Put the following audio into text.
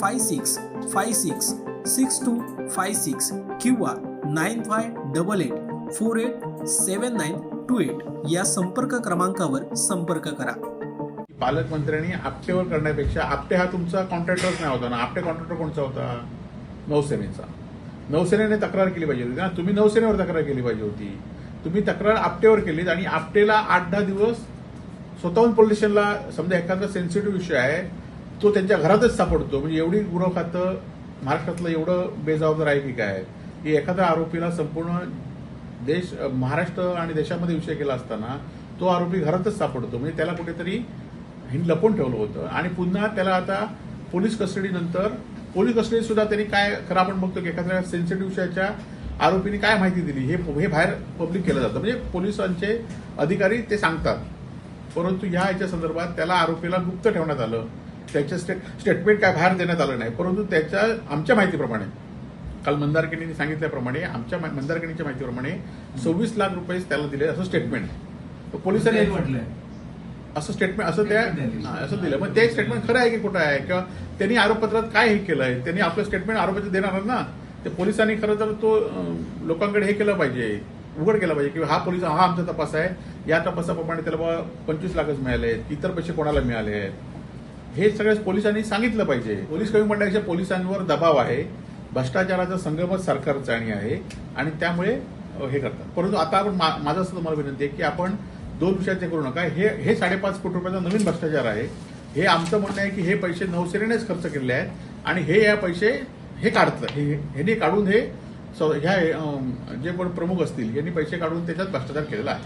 five six five six six two five six किंवा nine five double eight four eight seven nine two eight या संपर्क क्रमांकावर संपर्क करा. पालकमंत्र्यांनी आपटेवर करण्यापेक्षा आपटे हा तुमचा कॉन्ट्रॅक्टरच नाही होता ना? आपटे कॉन्ट्रॅक्टर कोणचा होता? नौसेनेचा. नौसेनेने तक्रार केली पाहिजे होती ना? तुम्ही नौसेनेवर तक्रार केली पाहिजे होती. तुम्ही तक्रार आपटेवर केलीत आणि आपटेला आठ दहा दिवस स्वतःहून पोलीस स्टेशनला समजा एखादा सेन्सिटिव्ह विषय आहे तो त्यांच्या घरातच सापडतो. म्हणजे एवढी गृह खातं महाराष्ट्रातलं एवढं बेजबाबदार आहे की काय? की एखाद्या आरोपीला संपूर्ण देश महाराष्ट्र आणि देशामध्ये विषय केला असताना तो आरोपी घरातच सापडतो. म्हणजे त्याला कुठेतरी हिंद लपवून ठेवलं होतं. आणि पुन्हा त्याला आता पोलीस कस्टडीनंतर पोलीस कस्टडी सुद्धा त्यांनी काय खरं आपण बघतो की एखाद्या सेन्सिटिव्ह विषयाच्या आरोपीने काय माहिती दिली हे हे बाहेर पब्लिक केलं जातं. म्हणजे पोलिसांचे अधिकारी ते सांगतात. परंतु ह्या याच्या संदर्भात त्याला आरोपीला गुप्त ठेवण्यात आलं. त्याच्या स्टेट स्टेटमेंट काय बाहेर देण्यात आलं नाही. परंतु त्याच्या आमच्या माहितीप्रमाणे काल मंदारकिनीने सांगितल्याप्रमाणे आमच्या मा- मंदारकिनीच्या माहितीप्रमाणे सव्वीस लाख रुपये त्याला दिले असं स्टेटमेंट. आहे. पोलिसांनी म्हटलंय. असं स्टेटमेंट असं त्या असं दिलं. मग ते स्टेटमेंट खरं आहे की खोटं आहे? किंवा त्यांनी आरोपपत्रात काय हे केलंय? त्यांनी आपलं स्टेटमेंट आरोपाचं देणार ना? ते पोलिसांनी खरं तर तो लोकांकडे हे केलं पाहिजे. उघड केलं पाहिजे की हा पोलीस हा आमचा तपास आहे. या तपासाप्रमाणे त्याला बाबा पंचवीस लाखच मिळाले आहेत. इतर पैसे कोणाला मिळाले आहेत? हे सगळ्या पोलिसांनी सांगितलं पाहिजे. पोलीस कमी मंडळाच्या पोलिसांवर दबाव आहे. भ्रष्टाचाराचा संगमच सरकारचा आणि आहे आणि त्यामुळे हे करतात. परंतु आता आपण मा- माझं असं तुम्हाला विनंती आहे की आपण दोन विषयाचे करू नका. हे हे साडेपाच कोटी रुपयाचा नवीन भ्रष्टाचार आहे. हे आमचं म्हणणं आहे की हे पैसे नवसेनेनेच खर्च केले आहेत आणि हे या पैसे हे काढतं. हे ह्यांनी काढून हे ह्या जे कोण प्रमुख असतील यांनी पैसे काढून त्याच्यात भ्रष्टाचार केलेला आहे.